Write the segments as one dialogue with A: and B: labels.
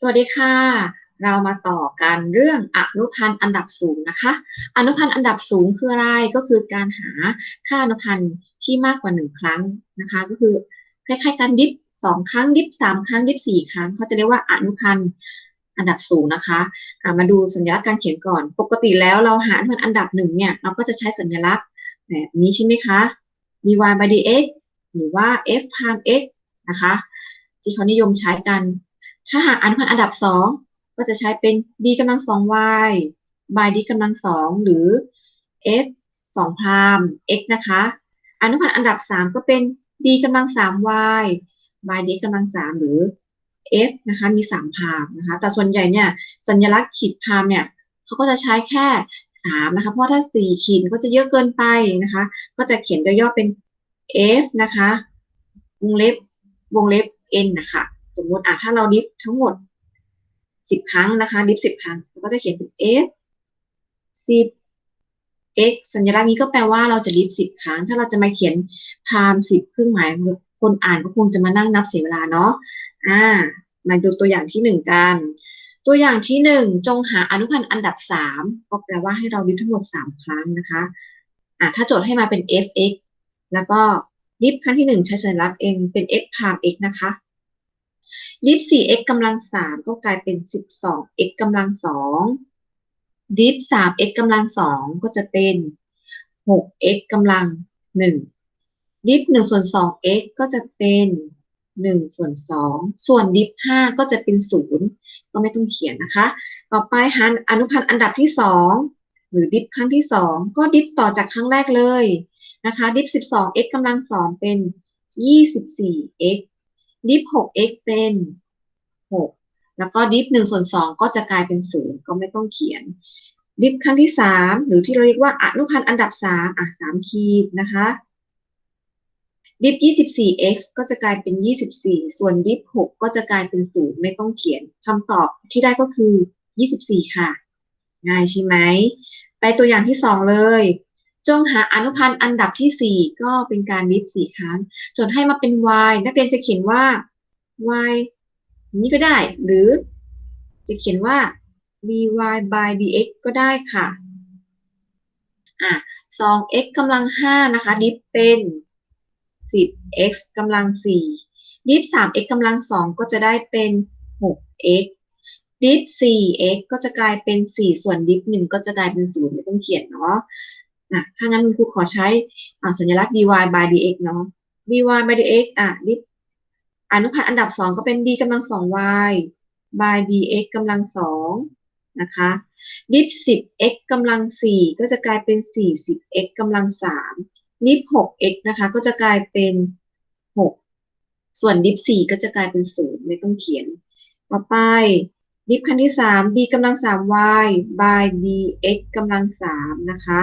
A: สวัสดีค่ะ เรามาต่อกันเรื่องอนุพันธ์อันดับสูงนะคะ อนุพันธ์อันดับสูงคืออะไรก็คือการหาค่าอนุพันธ์ที่มากกว่าหนึ่งครั้งนะคะ ก็คือคล้ายๆการดิฟสองครั้งดิฟสามครั้งดิฟสี่ครั้งเขาจะเรียกว่าอนุพันธ์อันดับสูงนะคะะมาดูสัญลักษณ์การเขียนก่อน ปกติแล้วเราหาอนุพันธ์อันดับหนึ่งเนี่ยเราก็จะใช้สัญลักษณ์แบบนี้ใช่ไหมคะมี y by dx หรือว่า f prime x นะคะ ที่เขานิยมใช้กัน ถ้าหากอนุพันธ์อันดับสองก็จะใช้เป็น d กำลังสอง y by d กำลังสองหรือ f สองพราม x นะคะ อนุพันธ์อันดับสามก็เป็น d กำลังสาม y by d กำลังสามหรือ f นะคะมีสามพรามนะคะแต่ส่วนใหญ่เนี่ยสัญลักษณ์ขีดพรามเนี่ยเขาก็จะใช้แค่สามนะคะเพราะถ้าสี่ขีดก็จะเยอะเกินไปนะคะ ก็จะเขียนโดย่อเป็น f นะคะ วงเล็บวงเล็บ n นะคะ สมมติอะถ้าเราดิฟทั้งหมดสิบครั้งนะคะ ดิฟสิบครั้งเราก็จะเขียนเป็น f สิบ x สัญลักษณ์นี้ก็แปลว่าเราจะดิฟสิบครั้ง ถ้าเราจะมาเขียนพามสิบเครื่องหมายคนอ่านก็คงจะมานั่งนับเสียเวลาเนาะอ่ามาดูตัวอย่างที่หนึ่งกัน ตัวอย่างที่หนึ่งจงหาอนุพันธ์อันดับสามก็แปลว่าให้เราดิฟทั้งหมดสามครั้งนะคะอ่าถ้าโจทย์ให้มาเป็น f(x) แล้วก็ดิฟครั้งที่หนึ่งใช้สัญลักษณ์ n เป็น x พาม x นะคะ ดิฟ 4x กำลัง 3 ก็กลายเป็น 12x กำลัง 2 ดิฟ 3x กำลัง 2 ก็จะเป็น 6x กำลัง 1 ดิฟ 1 ส่วน 2x ก็จะเป็น 1 ส่วน 2 ส่วนดิฟ 5 ก็จะเป็น 0 ก็ไม่ต้องเขียนนะคะ ต่อไปหาอนุพันธ์อันดับที่ 2 หรือดิฟครั้งที่ 2 ก็ดิฟต่อจากครั้งแรกเลยนะคะ ดิฟ 12x กำลัง 2 เป็น 24x ดิฟ 6x เป็น 6 แล้วก็ดิฟ 1 ส่วน 2 ก็จะกลายเป็น 0 ก็ไม่ต้องเขียน ดิฟครั้งที่ 3 หรือที่เราเรียกว่าอนุพันธ์อันดับ 3 อะ 3 ขีดนะคะดิฟ 24x ก็จะกลายเป็น 24 ส่วนดิฟ 6 ก็จะกลายเป็น 0 ไม่ต้องเขียนคำตอบที่ได้ก็คือ 24 ค่ะ ง่ายใช่ไหม ไปตัวอย่างที่ 2 เลย จงหาอนุพันธ์อันดับที่ 4 ก็เป็นการดิฟสี่ครั้ง จนให้มาเป็น y นักเรียนจะเขียนว่า y นี้ก็ได้ หรือจะเขียนว่า dy by dx ก็ได้ค่ะอะ 2x กำลัง 5 นะคะ ดิฟเป็น 10x กำลัง 4 ดิฟ 3x กำลัง 2 ก็จะได้เป็น 6x ดิฟ 4x ก็จะกลายเป็น 4 ส่วนดิฟ 1 ก็จะกลายเป็น 0 ไม่ต้องเขียนเนาะ นะถ้างั้นคุณครูขอใช้สัญลักษณ์ dy by dx เนาะ dy by dx อะดิอนุพันธ์อันดับสองก็เป็น d กำลังสอง y by dx กำลังสองนะคะดิฟสิบ x กำลังสี่ก็จะกลายเป็นสี่สิบ x กำลังสามดิฟหก x นะคะ ก็จะกลายเป็นหกส่วนดิฟสี่ก็จะกลายเป็นศูนย์ไม่ต้องเขียน ต่อไป ดิฟขั้นที่สาม d กำลังสาม y by dx กำลังสามนะคะ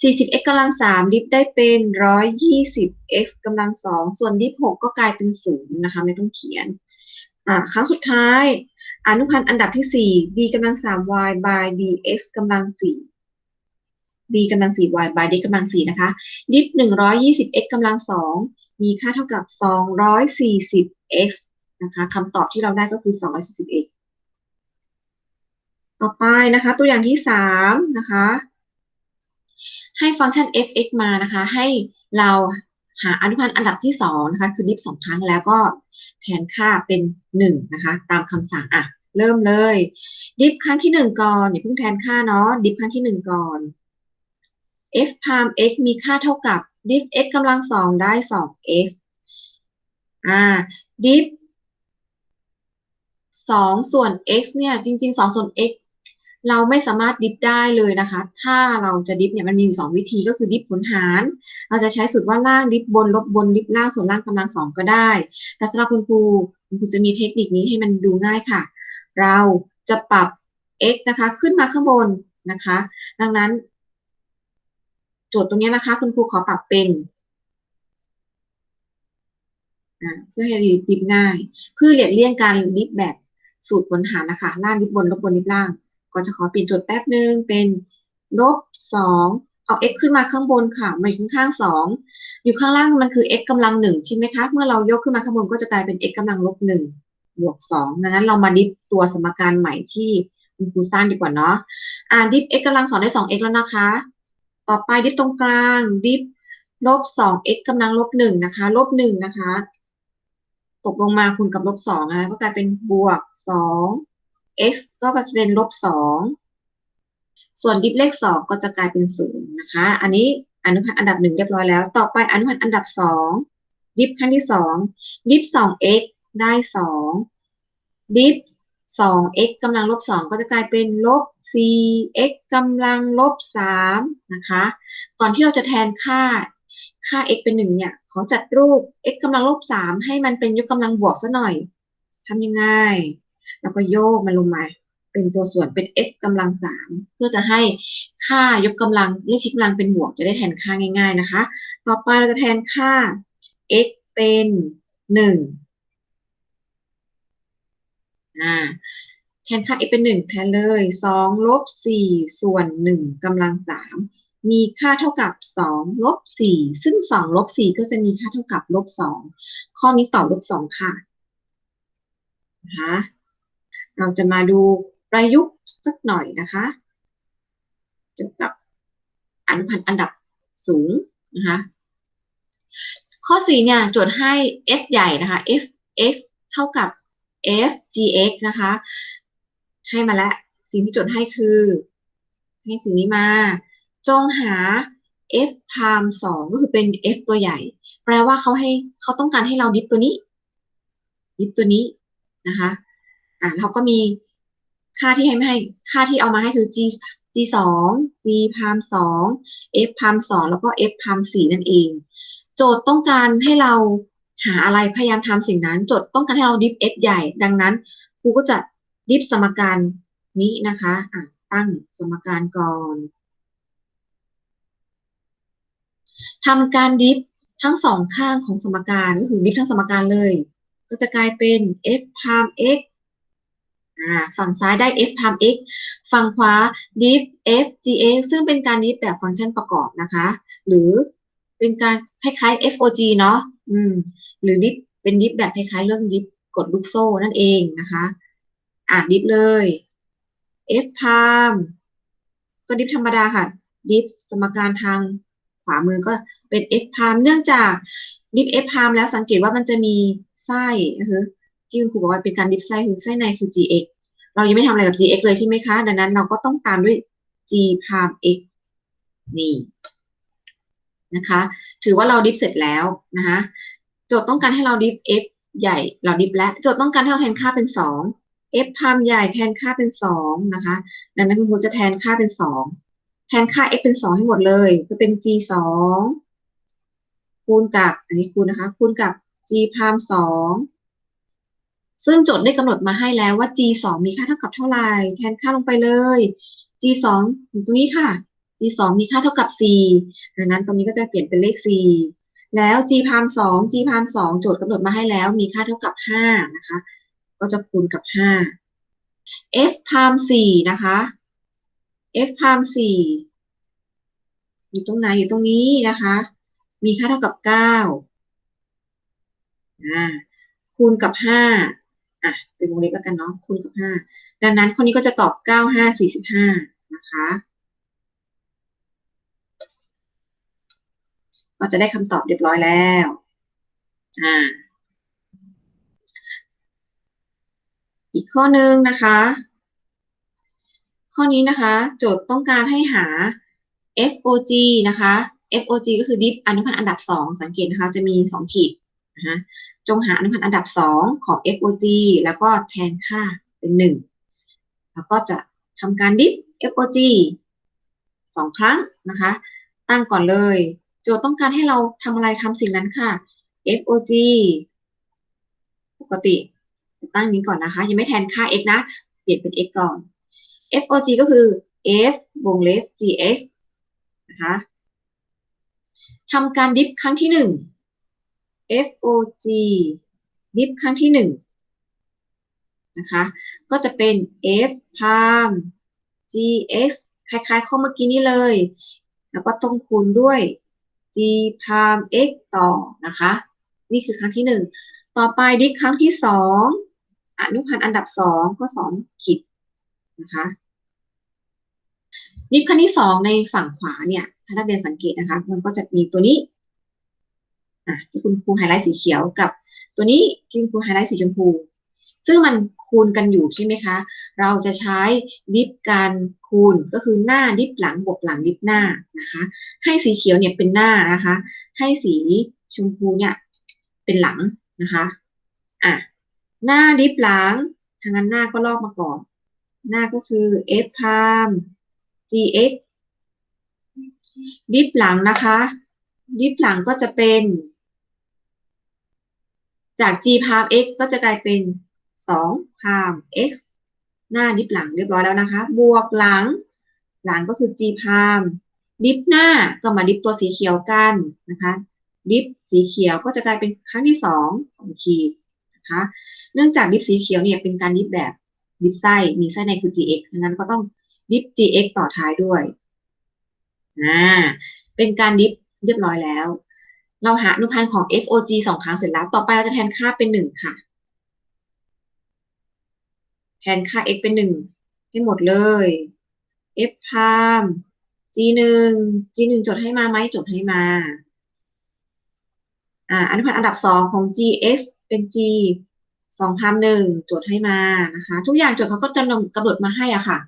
A: 40x กำลัง 3 ดิฟได้เป็น 120x กำลัง 2 ส่วนดิฟ6ก็กลายเป็น 0 นะคะ ไม่ต้องเขียน อ่าครั้งสุดท้าย อนุพันธ์อันดับที่ 4 d กำลัง 3y by dx กำลัง 4 d กำลัง 4y by dx กำลัง 4 นะคะ ดิฟ 120x กำลัง 2 มีค่าเท่ากับ 240x นะคะคำตอบที่เราได้ก็คือ 240x ต่อไปนะคะ ตัวอย่างที่ 3 นะคะ ให้ฟังก์ชัน f(x) มานะคะ ให้เราหาอนุพันธ์อันดับที่2นะคะคือดิฟสองครั้งแล้วก็แทนค่าเป็น1นะคะ ตามคำสั่งอะ เริ่มเลย ดิฟครั้งที่1ก่อนอย่าเพิ่งแทนค่าเนาะดิฟครั้งที่1ก่อน f พาม x มีค่าเท่ากับดิฟ x กำลังสองได้ 2x อ่าดิฟ2ส่วน x เนี่ย จริงๆ2ส่วน x เราไม่สามารถดิฟได้เลยนะคะ ถ้าเราจะดิฟเนี่ยมันมีอยู่สองวิธีก็คือดิฟผลหาร เราจะใช้สูตรว่าล่างดิฟบน ลบบนดิฟล่างส่วนล่างกำลังสองก็ได้ แต่สำหรับคุณครูคุณครูจะมีเทคนิคนี้ให้มันดูง่ายค่ะ เราจะปรับ x นะคะ ขึ้นมาข้างบนนะคะ ดังนั้น โจทย์ตรงนี้นะคะ คุณครูขอปรับเป็นเพื่อให้ดิฟง่าย เพื่อเลียกเลี่ยงการดิฟแบบสูตรผลหารนะคะ ล่างดิฟบนลบบนดิฟล่าง ก็จะขอเปลี่ยนโจทย์แป๊บหนึ่งเป็นลบสองเอา x ขึ้นมาข้างบนค่ะมาอยู่ข้างๆสองอยู่ข้างล่างมันคือ x กำลังหนึ่งใช่ไหมคะเมื่อเรายกขึ้นมาข้างบนก็จะกลายเป็น x กำลังลบหนึ่งบวกสองดังนั้นเรามาดิฟตัวสมการใหม่ที่คุณครูสร้างดีกว่าเนาะอ่าดิฟ x กำลังสองได้สอง x แล้วนะคะ ต่อไปดิฟตรงกลางดิฟลบสอง x กำลังลบหนึ่งนะคะลบหนึ่งนะคะ ตกลงมาคูณกับลบสองนะก็กลายเป็นบวกสอง x ก็จะเป็นลบสองส่วนดิฟเลขสองก็จะกลายเป็นศูนย์นะคะ อันนี้อนุพันธ์อันดับหนึ่งเรียบร้อยแล้ว ต่อไปอนุพันธ์อันดับสองดิฟขั้นที่สองดิฟสอง x ได้สองดิฟสอง x กำลังลบสองก็จะกลายเป็นลบสี่ x กำลังลบสามนะคะ ก่อนที่เราจะแทนค่าค่า x เป็นหนึ่งเนี่ย ขอจัดรูป x กำลังลบสามให้มันเป็นยกกำลังบวกซะหน่อยทำยังไง แล้วก็โยกมันลงมา เป็นตัวส่วนเป็น x กำลังสามเพื่อจะให้ค่ายกกำลังเลขชี้กำลังเป็นบวกจะได้แทนค่าง่าย ๆนะคะ ต่อไปเราจะแทนค่า x เป็นหนึ่งอ่าแทนค่า x เป็นหนึ่งแทนเลยสองลบสี่ส่วนหนึ่งกำลังสามมีค่าเท่ากับสองลบสี่ซึ่งสองลบสี่ก็จะมีค่าเท่ากับลบสองข้อนี้ตอบลบสองค่ะนะคะ เราจะมาดูประยุกต์สักหน่อยนะคะเกี่ยวกับอนุพันธ์อันดับสูงนะคะ ข้อ4เนี่ยโจทย์ให้ f ใหญ่นะคะ f x เท่ากับ f gx นะคะ ให้มาแล้ว สิ่งที่โจทย์ให้คือ ให้สิ่งนี้มา จงหา f พามสองก็คือเป็น f ตัวใหญ่ แปลว่าเขาให้เขาต้องการให้เราดิฟตัวนี้ ดิฟตัวนี้นะคะ อ่าเราก็มีค่าที่ให้ไม่ให้ค่าที่เอามาให้คือ g g สอง g พามสอง f พามสองแล้วก็ f พามสี่นั่นเอง โจทย์ต้องการให้เราหาอะไรพยายามทำสิ่งนั้น โจทย์ต้องการให้เราดิฟ f ใหญ่ ดังนั้นครูก็จะดิฟสมการนี้นะคะอะตั้งสมการก่อนทำการดิฟทั้งสองข้างของสมการก็คือดิฟทั้งสมการเลย ก็จะกลายเป็น f พาม x ฝั่งซ้ายได้ f พาม x ฝั่งขวา diff f gx ซึ่งเป็นการดิฟแบบฟังก์ชันประกอบนะคะ หรือเป็นการคล้ายๆ fog เนาะอืม หรือดิฟเป็นดิฟแบบคล้ายๆ เรื่องดิฟกดลูกโซ่นั่นเองนะคะ อ่านดิฟเลย f พามก็ดิฟธรรมดาค่ะ ดิฟสมการทางขวามือก็เป็น f พามเนื่องจากดิฟ f พามแล้วสังเกตว่ามันจะมีไส้นะคะ ที่คุณครูบอกว่าเป็นการดิฟไส้คือไส้ในคือ gx เรายังไม่ทำอะไรกับ gx เลยใช่ไหมคะ ดังนั้นเราก็ต้องตามด้วย g พาม x นี่นะคะ ถือว่าเราดิฟเสร็จแล้วนะคะโจทย์ต้องการให้เราดิฟ f ใหญ่เราดิฟและโจทย์ต้องการให้เราแทนค่าเป็นสอง f พามใหญ่แทนค่าเป็นสองนะคะ ดังนั้นคุณครูจะแทนค่าเป็นสองแทนค่า x เป็นสองให้หมดเลย ก็เป็น g สองคูณกับ อันนี้คูณนะคะ คูณกับ g พามสอง ซึ่งโจทย์ได้กำหนดมาให้แล้วว่า g สองมีค่าเท่ากับเท่าไหร่แทนค่าลงไปเลย g สองตรงนี้ค่ะ g สองมีค่าเท่ากับ 4 ดังนั้นตรงนี้ก็จะเปลี่ยนเป็นเลข 4 แล้ว g พามสอง g พามสองโจทย์กำหนดมาให้แล้ว มีค่าเท่ากับ 5 นะคะ ก็จะคูณกับ 5 f พาม4นะคะ f พาม4อยู่ตรงไหนอยู่ตรงนี้นะคะ มีค่าเท่ากับ 9 อ่าคูณกับ 5 อะเป็นวงเล็บแล้วกันเนาะคูณกับ5ดังนั้นคนนี้ก็จะตอบ9 5 45นะคะก็จะได้คำตอบเรียบร้อยแล้ว อ่า อีกข้อหนึ่งนะคะ ข้อนี้นะคะ โจทย์ต้องการให้หา FOG นะคะ FOG ก็คือ diff อนุพันธ์อันดับ 2 สังเกตนะคะ จะมี 2 ขีด นะคะจงหาอนุพันธ์อันดับ 2 ของ FOG แล้วก็แทนค่าเป็น 1 แล้วก็จะทำการ diff FOG 2 ครั้งนะคะ ตั้งก่อนเลย โจทย์ต้องการให้เราทำอะไรทำสิ่งนั้นค่ะ FOG ปกติ ตั้งนี้ก่อนนะคะ ยังไม่แทนค่า x นะ เปลี่ยนเป็น x ก่อน FOG ก็คือ f วงเล็บ gx นะคะทำการดิฟครั้งที่หนึ่ง FOG ดิฟครั้งที่หนึ่งนะคะ ก็จะเป็น f พาม gx คล้ายๆข้อเมื่อกี้นี้เลย แล้วก็ต้องคูณด้วย g พาม x ต่อนะคะ นี่คือครั้งที่หนึ่ง ต่อไปดิฟครั้งที่สองอนุพันธ์อันดับสองก็สองขีดนะคะนิบขั้นที่สองในฝั่งขวาเนี่ย ถ้านักเรียนสังเกตนะคะ มันก็จะมีตัวนี้ อะที่คุณครูไฮไลท์สีเขียวกับ ตัวนี้ที่คุณครูไฮไลท์สีชมพู ซึ่งมันคูณกันอยู่ใช่ไหมคะ เราจะใช้ดิฟการคูณก็คือหน้าดิฟหลังบวกหลังดิฟหน้านะคะ ให้สีเขียวเนี่ยเป็นหน้านะคะ ให้สีชมพูเนี่ยเป็นหลังนะคะอะหน้าดิฟหลังทางนั้นหน้าก็ลอกมาก่อน หน้าก็คือ f พาม gx ดิฟหลังนะคะ ดิฟหลังก็จะเป็น จาก g พาม x ก็จะกลายเป็น2พาม x หน้าดิฟหลังเรียบร้อยแล้วนะคะ บวกหลัง หลังก็คือ g พามดิฟหน้าก็มาดิฟตัวสีเขียวกันนะคะ ดิฟสีเขียวก็จะกลายเป็นครั้งที่สองสองขีดนะคะ เนื่องจากดิฟสีเขียวเนี่ยเป็นการดิฟแบบดิฟไส้มีไส้ในคือ gx ดังนั้นก็ต้องดิฟ gx ต่อท้ายด้วยอ่าเป็นการดิฟเรียบร้อยแล้ว เราหาอนุพันธ์ของ FOG สองครั้งเสร็จแล้ว ต่อไปเราจะแทนค่าเป็นหนึ่งค่ะ แทนค่า x เป็นหนึ่งให้หมดเลย f พาม g หนึ่ง g หนึ่งจดให้มาไหมจดให้มา อ่าอนุพันธ์อันดับสองของ gs เป็น g สองพามหนึ่งจดให้มานะคะ ทุกอย่างจดเขาก็จะกำหนดมาให้อะค่ะ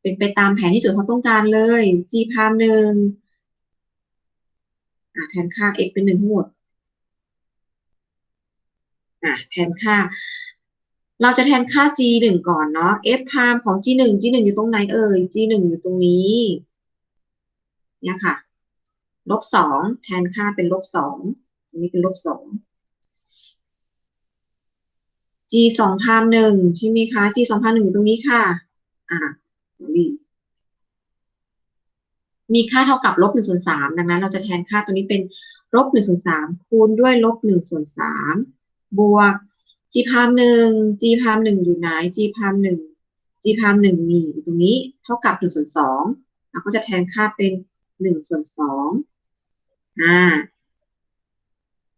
A: เป็นไปตามแผนที่จทย์เขาต้องการเลย g พามหนึ่ง แทนค่า x เป็นหนึ่งทั้งหมดอ่าแทนค่า เราจะแทนค่า g หนึ่งก่อนเนาะ f พามของ g หนึ่ง g หนึ่งอยู่ตรงไหนเอ่ย g หนึ่งอยู่ตรงนี้ เนี่ยค่ะ ลบสองแทนค่าเป็นลบสองตรงนี้เป็นลบสอง g สองพามหนึ่งใช่ไหมคะ g สองพามหนึ่งอยู่ตรงนี้ค่ะ อ่าตรงนี้ มีค่าเท่ากับลบหนึ่งส่วนสามดังนั้น เราจะแทนค่าตัวนี้เป็นลบหนึ่งส่วนสามคูณด้วยลบหนึ่งส่วนสามบวก g พามหนึ่ง g พามหนึ่งอยู่ไหน g พามหนึ่ง g พามหนึ่งมีอยู่ตรงนี้เท่ากับหนึ่งส่วนสองเราก็จะแทนค่าเป็นหนึ่งส่วนสองอ่า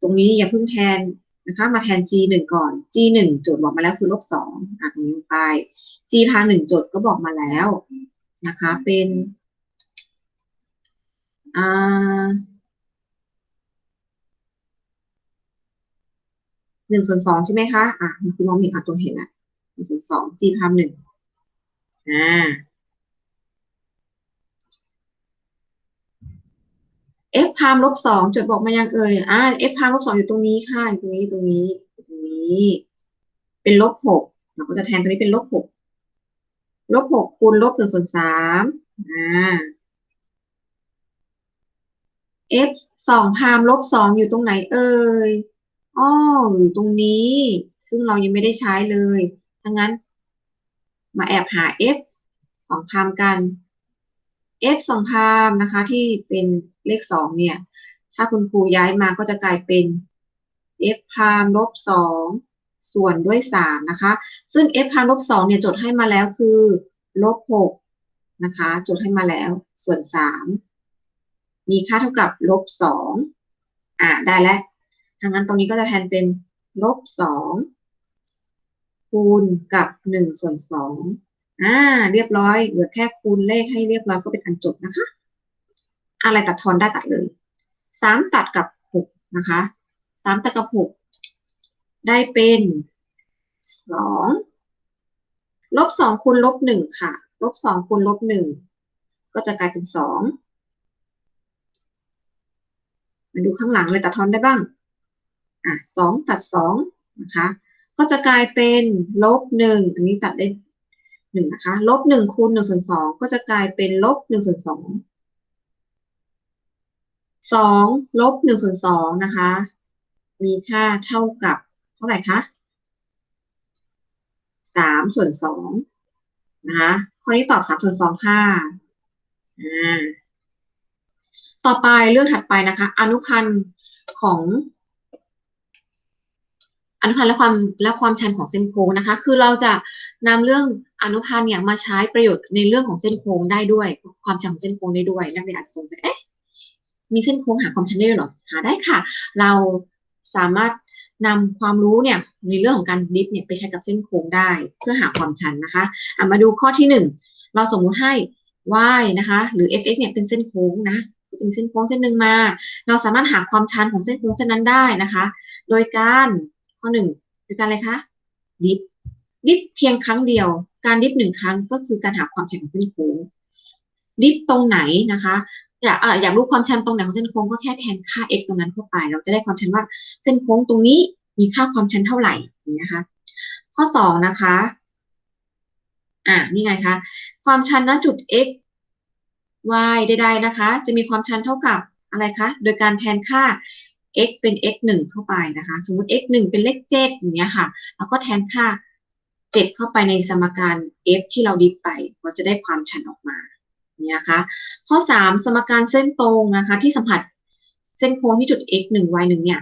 A: ตรงนี้อย่าเพิ่งแทนนะคะมาแทน g หนึ่งก่อน g หนึ่งโจทย์บอกมาแล้วคือลบสองอะตรงนี้ไป g พามหนึ่งโจทย์ก็บอกมาแล้วนะคะ เป็น อ่าหนึ่งส่วนสองใช่ไหมคะอะคุณมองเห็นอะตรงเห็นอะหนึ่งส่วนสอง g พามหนึ่งอ่า f พามลบสองจดบอกมายังเอ่ยอ่า f พามลบสองอยู่ตรงนี้ค่ะอยู่ตรงนี้ตรงนี้ตรงนี้ เป็นลบหกเราก็จะแทนตัวนี้เป็นลบหกลบหกคูณลบหนึ่งส่วนสามอ่า f สองพามลบสองอยู่ตรงไหนเอ่ยอ้ออยู่ตรงนี้ ซึ่งเรายังไม่ได้ใช้เลยถ้างั้น มาแอบหา f สองพามกัน f สองพามนะคะ ที่เป็นเลขสองเนี่ย ถ้าคุณครูย้ายมาก็จะกลายเป็น f พามลบสองส่วนด้วยสามนะคะ ซึ่ง f พามลบสองเนี่ยจดให้มาแล้วคือลบหกนะคะ จดให้มาแล้วส่วนสาม มีค่าเท่ากับลบสองอ่าได้แล้วทางนั้นตรงนี้ก็จะแทนเป็นลบสองคูณกับหนึ่งส่วนสองอ่า เรียบร้อย เหลือแค่คูณเลขให้เรียบร้อยก็เป็นอันจบนะคะ อะไรตัดทอนได้ตัดเลยสามตัดกับหกนะคะสามตัดกับหกได้เป็นสองลบสองคูณลบหนึ่งค่ะ ลบสองคูณลบหนึ่งก็จะกลายเป็นสอง มาดูข้างหลังเลยตัดทอนได้บ้าง อะสองตัดสองนะคะ ก็จะกลายเป็นลบหนึ่งอันนี้ตัดได้หนึ่งนะคะ ลบหนึ่งคูณหนึ่งส่วนสองก็จะกลายเป็นลบหนึ่งส่วนสองสองลบหนึ่งส่วนสองนะคะ มีค่าเท่ากับเท่าไหร่คะสามส่วนสองนะคะข้อนี้ตอบสามส่วนสองค่ะอ่า ต่อไปเรื่องถัดไปนะคะ อนุพันธ์ของ อนุพันธ์และความและความชันของเส้นโค้งนะคะ คือเราจะนำเรื่องอนุพันธ์เนี่ยมาใช้ประโยชน์ในเรื่องของเส้นโค้งได้ด้วย ความชันของเส้นโค้งได้ด้วยนักเรียนอาจจะสงสัยเอ๊ะมีเส้นโค้งหาความชันได้ด้วยหรอหาได้ค่ะ เราสามารถนำความรู้เนี่ยในเรื่องของการดิฟเนี่ยไปใช้กับเส้นโค้งได้ เพื่อหาความชันนะคะอะมาดูข้อที่หนึ่งเราสมมุติให้ y นะคะ หรือ fx เนี่ยเป็นเส้นโค้งนะ จะมีเส้นโค้งเส้นหนึ่งมา เราสามารถหาความชันของเส้นโค้งเส้นนั้นได้นะคะ โดยการข้อหนึ่งโดยการอะไรคะดิฟดิฟเพียงครั้งเดียว การดิฟหนึ่งครั้งก็คือการหาความชันของเส้นโค้งดิฟตรงไหนนะคะอยากอยากรู้ความชันตรงไหนของเส้นโค้งก็แค่แทนค่า x ตรงนั้นเข้าไป เราจะได้ความชันว่าเส้นโค้งตรงนี้มีค่าความชันเท่าไหร่อย่างนี้นะคะข้อสองนะคะ อ่านี่ไงคะ ความชันณจุด x y ใดๆนะคะ จะมีความชันเท่ากับอะไรคะ โดยการแทนค่า x เป็น x 1เข้าไปนะคะ สมมติ x 1เป็นเลข7อย่างเงี้ยค่ะ แล้วก็แทนค่า 7 เข้าไปในสมการ f ที่เราดิฟไป เราจะได้ความชันออกมาเนี่ยนะคะ ข้อ 3 สมการเส้นตรงนะคะ ที่สัมผัสเส้นโค้งที่จุด x 1 y 1เนี่ย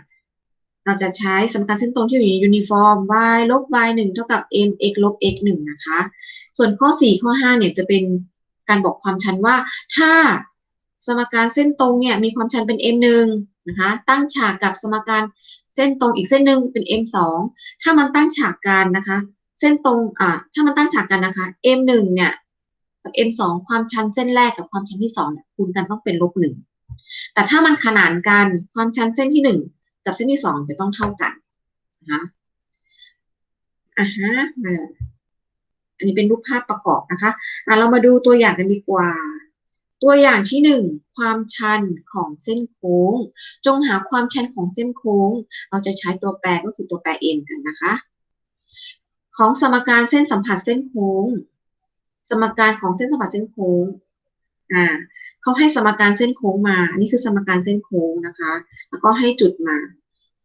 A: เราจะใช้สมการเส้นตรงที่อยู่ในยูนิฟอร์ม y ลบ y 1เท่ากับ m x ลบ x 1นะคะ ส่วนข้อ 4 ข้อ 5 เนี่ยจะเป็น การบอกความชันว่า ถ้าสมการเส้นตรงเนี่ยมีความชันเป็น m 1นะคะตั้งฉากกับสมการเส้นตรงอีกเส้นหนึ่งเป็น m 2ถ้ามันตั้งฉากกันนะคะ เส้นตรงอ่าถ้ามันตั้งฉากกันนะคะ m 1เนี่ยกับ m 2ความชันเส้นแรกกับความชันที่2เนี่ยคูณกันต้องเป็นลบหนึ่งแต่ถ้ามันขนานกันความชันเส้นที่ 1 กับเส้นที่2จะต้องเท่ากันนะคะอ่าฮะ อันนี้เป็นรูปภาพประกอบนะคะะเรามาดูตัวอย่างกันดีกว่า ตัวอย่างที่หนึ่งความชันของเส้นโค้ง จงหาความชันของเส้นโค้ง เราจะใช้ตัวแปรก็คือตัวแปร m กันนะคะ ของสมการเส้นสัมผัสเส้นโค้ง สมการของเส้นสัมผัสเส้นโค้งอ่าเขาให้สมการเส้นโค้งมา อันนี้คือสมการเส้นโค้งนะคะ แล้วก็ให้จุดมา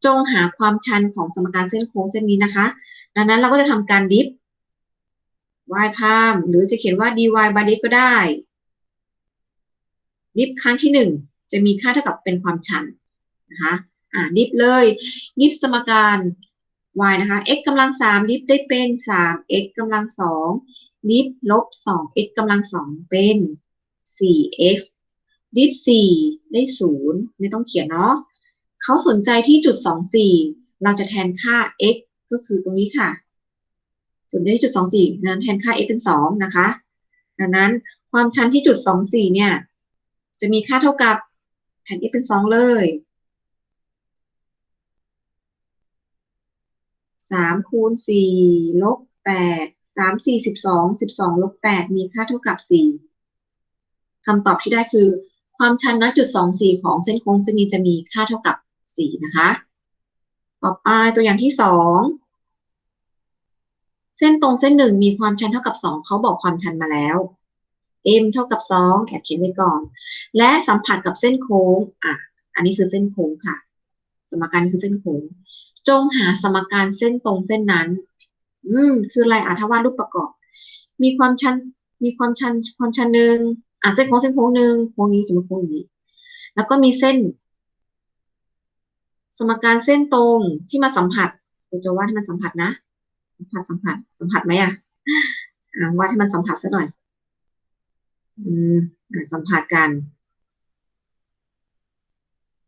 A: จงหาความชันของสมการเส้นโค้งเส้นนี้นะคะ ดังนั้นเราก็จะทำการดิฟ y พามหรือจะเขียนว่า dy by dx ก็ได้ดิฟครั้งที่หนึ่งจะมีค่าเท่ากับเป็นความชันนะคะอ่าดิฟเลยดิฟสมการ y นะคะ x กำลังสามดิฟได้เป็นสาม x กำลังสองดิฟลบสอง x กำลังสองเป็นสี่ x ดิฟสี่ได้ศูนย์ไม่ต้องเขียนเนาะเขาสนใจที่จุดสองสี่เราจะแทนค่า x ก็คือตรงนี้ค่ะ ส่วนที่จุดสองสี่นั้นแทนค่า x เป็นสองนะคะ ดังนั้นความชันที่จุดสองสี่เนี่ย จะมีค่าเท่ากับแทน x เป็นสองเลยสามคูณสี่ลบแปดสามสี่สิบสองสิบสองลบแปดมีค่าเท่ากับสี่คำตอบที่ได้คือ ความชันณจุดสองสี่ของเส้นโค้งเส้นนี้จะมีค่าเท่ากับสี่นะคะ ต่อไปตัวอย่างที่สอง เส้นตรงเส้นหนึ่งมีความชันเท่ากับสองเขาบอกความชันมาแล้ว m เท่ากับสองแอบเขียนไว้ก่อน และสัมผัสกับเส้นโค้งอะอันนี้คือเส้นโค้งค่ะ สมการคือเส้นโค้ง จงหาสมการเส้นตรงเส้นนั้น อืม คืออะไรอะถ้าวาดรูปประกอบ มีความชัน มีความชัน ความชันหนึ่งอะเส้นโค้งเส้นโค้งหนึ่งโค้งนี้สมมติโค้งนี้ แล้วก็มีเส้น สมการเส้นตรงที่มาสัมผัสเราจะวาดให้มันสัมผัสนะ สัมผัสสัมผัสสัมผัสไหมอะวาดให้มันสัมผัสซะหน่อย อืมสัมผัสกัน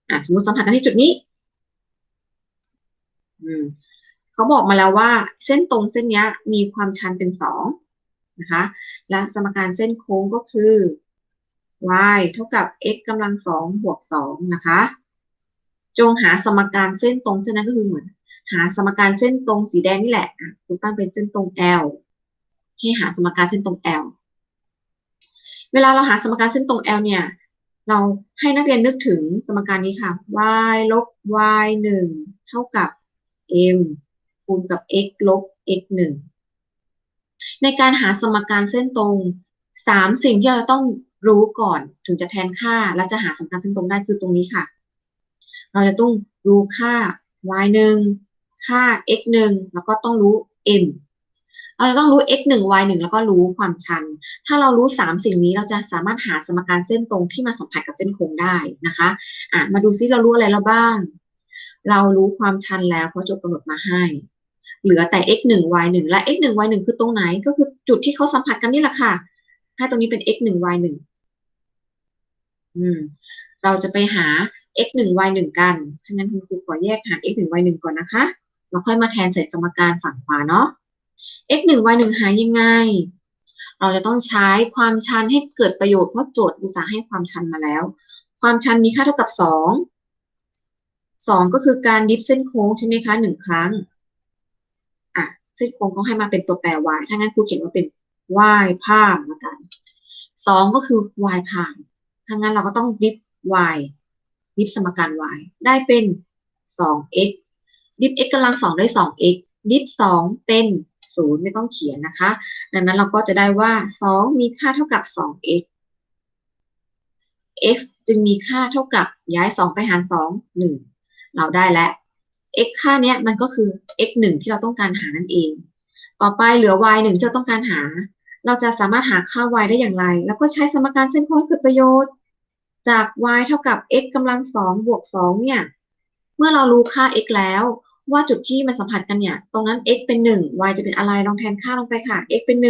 A: อะสมมติสัมผัสกันที่จุดนี้ อืมเขาบอกมาแล้วว่า เส้นตรงเส้นนี้มีความชันเป็นสองนะคะ และสมการเส้นโค้งก็คือ y เท่ากับ x กำลังสองบวกสองนะคะ จงหาสมการเส้นตรงเส้นนั้นก็คือเหมือน หาสมการเส้นตรงสีแดงนี่แหละครูตั้งเป็นเส้นตรง L ให้หาสมการเส้นตรง L เวลาเราหาสมการเส้นตรง L เนี่ย เราให้นักเรียนนึกถึงสมการนี้ค่ะ y ลบ y 1เท่ากับ m คูณกับ x ลบ x 1ในการหาสมการเส้นตรงสามสิ่งที่เราต้องรู้ก่อนถึงจะแทนค่าและจะหาสมการเส้นตรงได้คือตรงนี้ค่ะ เราจะต้องรู้ค่า y 1 ค่า x 1แล้วก็ต้องรู้ m เราจะต้องรู้ x 1 y 1แล้วก็รู้ความชัน ถ้าเรารู้ 3 สิ่งนี้เราจะสามารถหาสมการเส้นตรงที่มาสัมผัสกับเส้นโค้งได้นะคะอะมาดูซิเรารู้อะไรแล้วบ้าง เรารู้ความชันแล้วเพราะโจทย์กำหนดมาให้ เหลือแต่ x 1 y 1และ x 1 y 1คือตรงไหน ก็คือจุดที่เขาสัมผัสกันนี่แหละค่ะ ให้ตรงนี้เป็น x 1 y 1อืม เราจะไปหา x หนึ่ง y หนึ่งกันถ้างั้นคุณครูขอแยกหา x หนึ่ง y หนึ่งก่อนนะคะ แล้วค่อยมาแทนใส่สมการฝั่งขวาเนาะ x หนึ่ง y หนึ่งหายังไง เราจะต้องใช้ความชันให้เกิดประโยชน์เพราะโจทย์อุตสาห์ให้ความชันมาแล้ว ความชันมีค่าเท่ากับสองสองก็คือการดิฟเส้นโค้งใช่ไหมคะหนึ่งครั้งอะเส้นโค้งก็ให้มาเป็นตัวแปร y ถ้างั้นครูเขียนว่าเป็น y พามละกันสองก็คือ y พามถ้างั้นเราก็ต้องดิฟ y ดิฟสมการ y ได้เป็น 2x ดิฟ x กำลังสองได้ 2x ดิฟ2เป็น0ไม่ต้องเขียนนะคะ ดังนั้นเราก็จะได้ว่า2มีค่าเท่ากับ 2x x จึงมีค่าเท่ากับย้าย2ไปหาร2 1เราได้แล้ว x ค่าเนี้ยมันก็คือ x 1ที่เราต้องการหานั่นเอง ต่อไปเหลือ y 1ที่เราต้องการหา เราจะสามารถหาค่า y ได้อย่างไร แล้วก็ใช้สมการเส้นโค้งให้เกิดประโยชน์ จาก y เท่ากับ x กำลัง2บวก2เนี่ย เมื่อเรารู้ค่า x แล้ว ว่าจุดที่มันสัมผัสกันเนี่ย ตรงนั้น x เป็น1 y จะเป็นอะไรลองแทนค่าลงไปค่ะ x เป็น1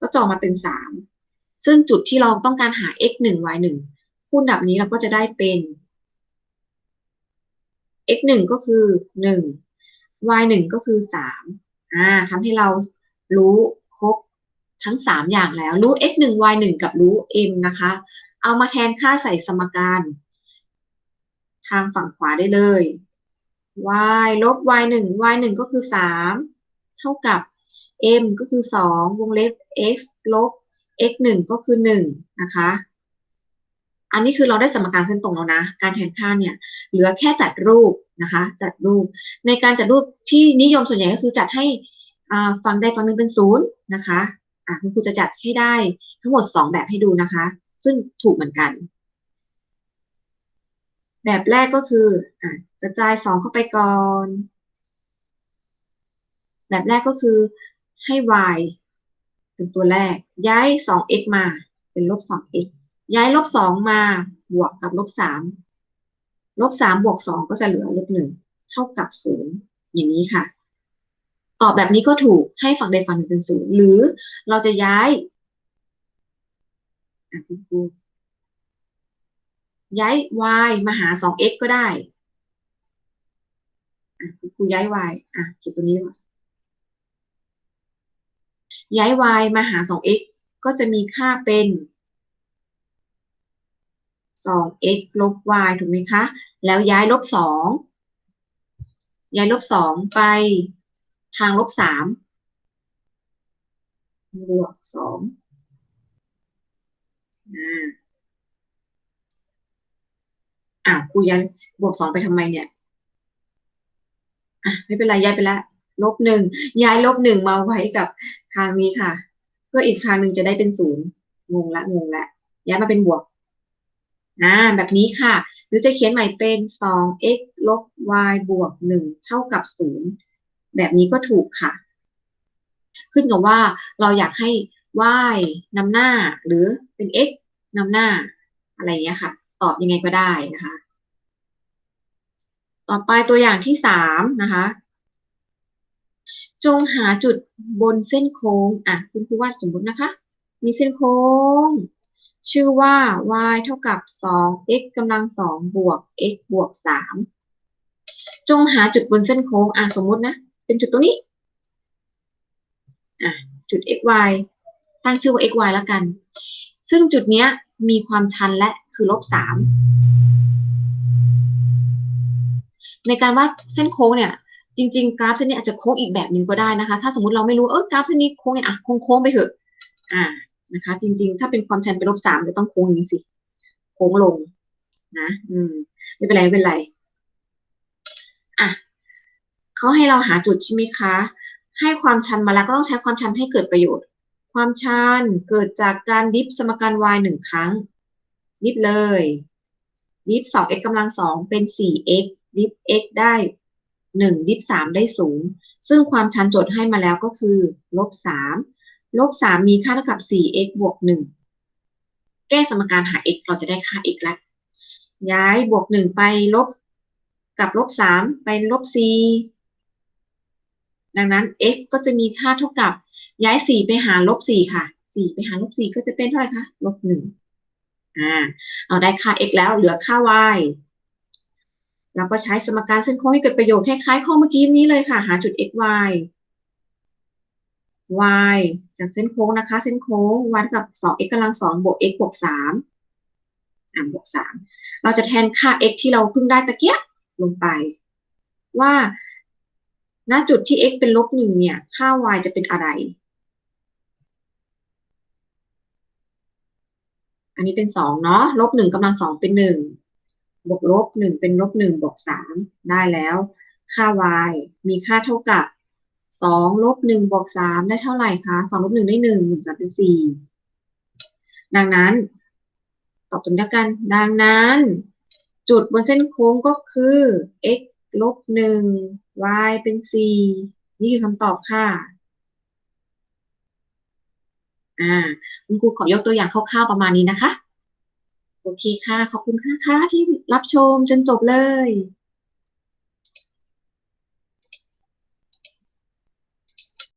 A: ก็จอมาเป็น3ซึ่งจุดที่เราต้องการหา x 1 y 1คูณดับนี้เราก็จะได้เป็น x 1ก็คือ1 y 1ก็คือ3อ่าทำให้เรารู้ครบทั้ง3อย่างแล้ว รู้ x 1 y 1กับรู้ m นะคะ เอามาแทนค่าใส่สมการ ทางฝั่งขวาได้เลย y ลบ y 1 y 1ก็คือ3เท่ากับ m ก็คือ2วงเล็บ x ลบ x 1ก็คือ1นะคะ อันนี้คือเราได้สมการเส้นตรงแล้วนะ การแทนค่าเนี่ย เหลือแค่จัดรูปนะคะ จัดรูป ในการจัดรูปที่นิยมส่วนใหญ่ก็คือจัดให้ฝั่งใดฝั่งหนึ่งเป็นศูนย์นะคะอะคุณครูจะจัดให้ได้ทั้งหมด 2 แบบให้ดูนะคะ ซึ่งถูกเหมือนกัน แบบแรกก็คือกระจาย2เข้าไปก่อน แบบแรกก็คือให้ y เป็นตัวแรก ย้าย 2x มา เป็นลบ 2x ย้ายลบ 2 มาบวกกับลบ 3 ลบ 3 บวก 2 ก็จะเหลือลบ 1 เท่ากับ 0 อย่างนี้ค่ะ ตอบแบบนี้ก็ถูกให้ฝั่งใดฝั่งหนึ่งเป็น 0 หรือเราจะย้ายคุณครู ย้าย y มาหา 2x ก็ได้ครูย้าย y อะเก็บตัวนี้ก่อนย้าย y มาหา 2x ก็จะมีค่าเป็น 2x ลบ y ถูกไหมคะ แล้วย้ายลบ 2 ย้ายลบ 2 ไปทางลบ 3 บวก 2อ่า อะครูย้ายบวก2ไปทำไมเนี่ย อะไม่เป็นไรย้ายไปแล้วลบหนึ่งย้ายลบหนึ่งมาไว้กับทางนี้ค่ะ เพื่ออีกทางหนึ่งจะได้เป็นศูนย์งงละงงละย้ายมาเป็นบวกอ่าแบบนี้ค่ะ หรือจะเขียนใหม่เป็น 2x ลบ y บวก 1 เท่ากับ 0 แบบนี้ก็ถูกค่ะ ขึ้นกับว่าเราอยากให้ y นำหน้าหรือเป็น x นำหน้าอะไรอย่างเงี้ยค่ะ ตอบยังไงก็ได้นะคะ ต่อไปตัวอย่างที่3นะคะ จงหาจุดบนเส้นโค้ง อะ คุณครูวาดสมมตินะคะ มีเส้นโค้ง ชื่อว่า y เท่ากับ 2x กำลัง 2 บวก x บวก 3 จงหาจุดบนเส้นโค้ง อะ สมมตินะ เป็นจุดตรงนี้ อะ จุด xy ตั้งชื่อว่า xy แล้วกัน ซึ่งจุดเนี้ย มีความชันและคือลบ3ในการวาดเส้นโค้งเนี่ย จริง ๆ กราฟเส้นนี้อาจจะโค้งอีกแบบหนึ่งก็ได้นะคะ ถ้าสมมติเราไม่รู้เออกราฟเส้นนี้โค้งเนี่ยอะโค้งๆไปเถอะ อ่านะคะ จริง ๆ ถ้าเป็นความชันเป็นลบสามจะต้องโค้งอย่างนี้สิ โค้งลงนะ อืมไม่เป็นไรไม่เป็นไรอะเขาให้เราหาจุดใช่ไหมคะ ให้ความชันมาแล้วก็ต้องใช้ความชันให้เกิดประโยชน์ ความชันเกิดจากการดิฟสมการ y หนึ่งครั้ง ดิฟเลย ดิฟสอง x กำลังสองเป็นสี่ x ดิฟ x ได้หนึ่งดิฟสามได้ศูนย์ซึ่งความชันโจทย์ให้มาแล้วก็คือ ลบสามลบสามมีค่าเท่ากับสี่ x บวกหนึ่งแก้สมการหา x เราจะได้ค่า x แล้ว ย้ายบวกหนึ่งไปลบ กับลบสามไปลบสี่ดังนั้น x ก็จะมีค่าเท่ากับ ย้ายสี่ไปหาลบสี่ค่ะสี่ไปหาลบสี่ก็จะเป็นเท่าไหร่คะลบหนึ่งอ่าเราได้ค่า x แล้วเหลือค่า y เราก็ใช้สมการเส้นโค้งให้เกิดประโยชน์คล้ายๆข้อเมื่อกี้นี้เลยค่ะ หาจุด x y y จากเส้นโค้งนะคะ เส้นโค้งวัดกับ 2x กำลัง2บวก x บวก3อ่าบวก3เราจะแทนค่า x ที่เราเพิ่งได้ตะเกียบลงไป ว่าณจุดที่ x เป็นลบหนึ่งเนี่ย ค่า y จะเป็นอะไร อันนี้เป็นสองเนาะลบหนึ่งกำลังสองเป็นหนึ่งบวกลบหนึ่งเป็นลบหนึ่งบวกสามได้แล้ว ค่า y มีค่าเท่ากับสองลบหนึ่งบวกสามได้เท่าไหร่คะสองลบหนึ่งได้หนึ่งหนึ่งสามเป็นสี่ดังนั้น ตอบตรงนี้กัน ดังนั้น จุดบนเส้นโค้งก็คือ x ลบหนึ่ง y เป็นสี่นี่คือคำตอบค่ะ อ่าคุณครูขอยกตัวอย่างคร่าวๆประมาณนี้นะคะ โอเคค่ะ ขอบคุณค่ะที่รับชมจนจบเลย